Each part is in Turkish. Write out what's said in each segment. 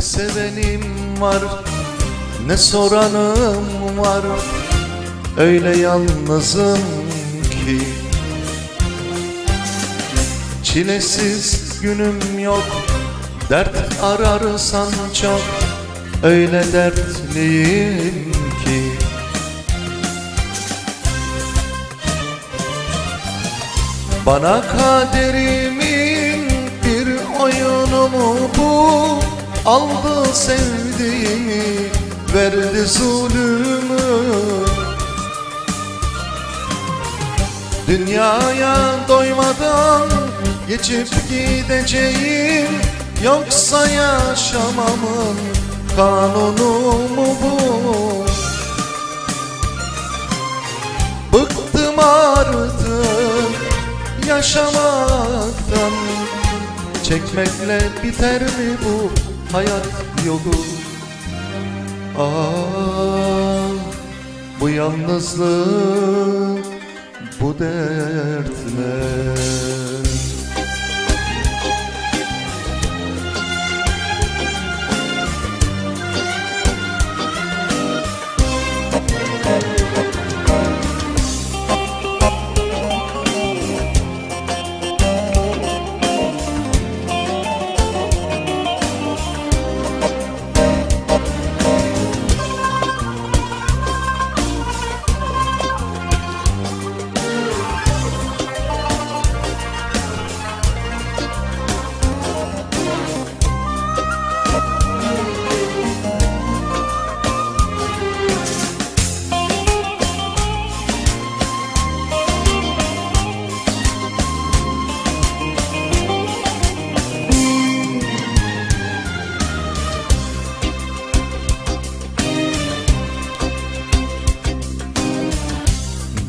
sevenim var Ne soranım var Öyle yalnızım ki. Çilesiz günüm yok Dert ararsan çok Öyle dertliyim ki. Bana kaderimin bir oyunu mu bu Aldı sevdiğimi verdi zulümü. Dünyaya doymadan geçip gideceğim Yoksa yaşamamın kanunu mu bu? Bıktım artık yaşamaktan Çekmekle biter mi bu hayat yolu. Ah bu yalnızlık bu dertler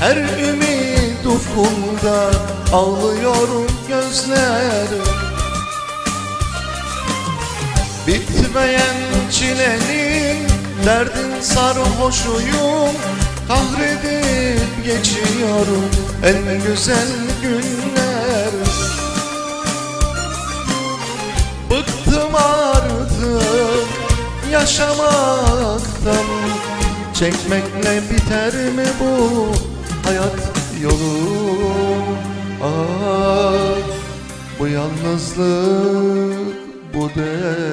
Her ümit ufkunda ağlıyor gözler. Bitmeyen çilenin derdin sarhoşuyum. Kahredip geçiyorum en güzel günler. Bıktım artık yaşamaktan. Çekmekle biter mi bu hayat yolu. Ah bu yalnızlık bu dertler